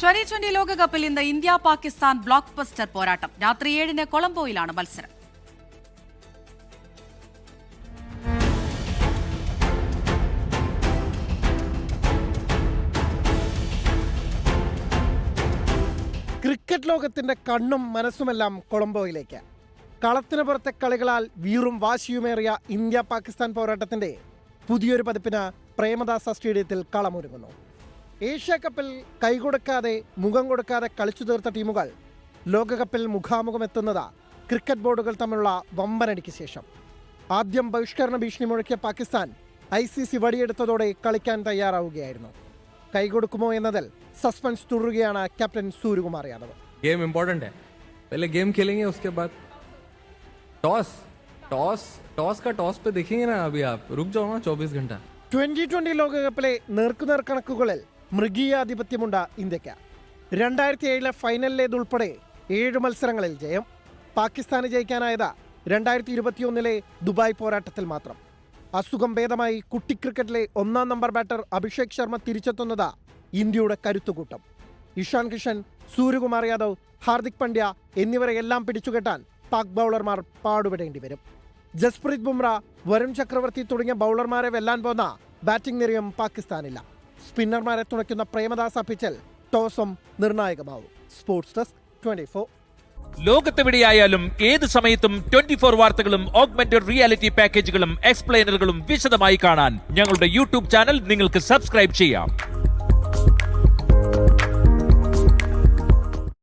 Twenty twenty ലോകകപ്പിൽ ഇന്ന് India Pakistan block buster പോരാട്ടം. രാത്രി ഏഴിന് കൊളംബോയിലാണ് മത്സരം. ക്രിക്കറ്റ് ലോകത്തിന്റെ കണ്ണും മനസ്സുമെല്ലാം കൊളംബോയിലേക്ക്. കളത്തിന് പുറത്തെ കളികളാൽ വീറും വാശിയുമേറിയ ഇന്ത്യ പാകിസ്ഥാൻ പോരാട്ടത്തിന്റെ പുതിയൊരു പതിപ്പിന് പ്രേമദാസ സ്റ്റേഡിയത്തിൽ കളമൊരുങ്ങുന്നു. ഏഷ്യ കപ്പിൽ കൈകൊടുക്കാതെ മുഖം കൊടുക്കാതെ കളിച്ചു തീർത്ത ടീമുകൾ ലോകകപ്പിൽ മുഖാമുഖമെത്തുന്നത് ക്രിക്കറ്റ് ബോർഡുകൾ തമ്മിലുള്ള വമ്പനടിക്ക് ശേഷം ആദ്യം ബഹിഷ്കരണ ഭീഷണി മുഴക്കിയ പാകിസ്ഥാൻ ഐ സി സി വടിയെടുത്തതോടെ കളിക്കാൻ തയ്യാറാവുകയായിരുന്നു കൈകൊടുക്കുമോ എന്നതിൽ സസ്പെൻസ് തുടരുകയാണ് captain Suryakumar Yadav game important है पहले गेम खेलेंगे उसके बाद टॉस टॉस टॉस का टॉस पे देखेंगे ना अभी आप रुक जाओ ना चौबीस घंटा ട്വന്റി ട്വന്റി ലോകകപ്പിലെ നേർക്കുനേർ കണക്കുകളിൽ മൃഗീയാധിപത്യമുണ്ട് ഇന്ത്യയ്ക്ക് രണ്ടായിരത്തി ഏഴിലെ ഫൈനലിലേതുൾപ്പെടെ ഏഴ് മത്സരങ്ങളിൽ ജയം. പാകിസ്ഥാന് ജയിക്കാനായത് രണ്ടായിരത്തി ഇരുപത്തിയൊന്നിലെ ദുബായ് പോരാട്ടത്തിൽ മാത്രം. അസുഖം ഭേദമായി കുട്ടി ക്രിക്കറ്റിലെ ഒന്നാം നമ്പർ ബാറ്റർ അഭിഷേക് ശർമ്മ തിരിച്ചെത്തുന്നത് ഇന്ത്യയുടെ കരുത്തുകൂട്ടം. ഇഷാൻ കിഷൻ സൂര്യകുമാർ യാദവ് ഹാർദിക് പണ്ഡ്യ എന്നിവരെ എല്ലാം പിടിച്ചുകെട്ടാൻ പാക് ബൗളർമാർ പാടുപെടേണ്ടി വരും. ജസ്പ്രീത് ബുംറ വരുൺ ചക്രവർത്തി തുടങ്ങിയ ബൗളർമാരെ വെല്ലാൻ പോന്ന ബാറ്റിംഗ് നിരയും പാകിസ്ഥാനില്ല. സ്പിന്നർമാരെ തുണയ്ക്കുന്ന പ്രേമദാസ പിച്ചൽ ടോസും നിർണായകമാവും. Sports desk twenty four. ലോകത്തെവിടെയായാലും ഏത് സമയത്തും ട്വന്റി ഫോർ വാർത്തകളും ഓഗ്മെന്റഡ് റിയാലിറ്റി പാക്കേജുകളും എക്സ്പ്ലെയിനറുകളും വിശദമായി കാണാൻ ഞങ്ങളുടെ യൂട്യൂബ് ചാനൽ നിങ്ങൾക്ക് സബ്സ്ക്രൈബ് ചെയ്യാം.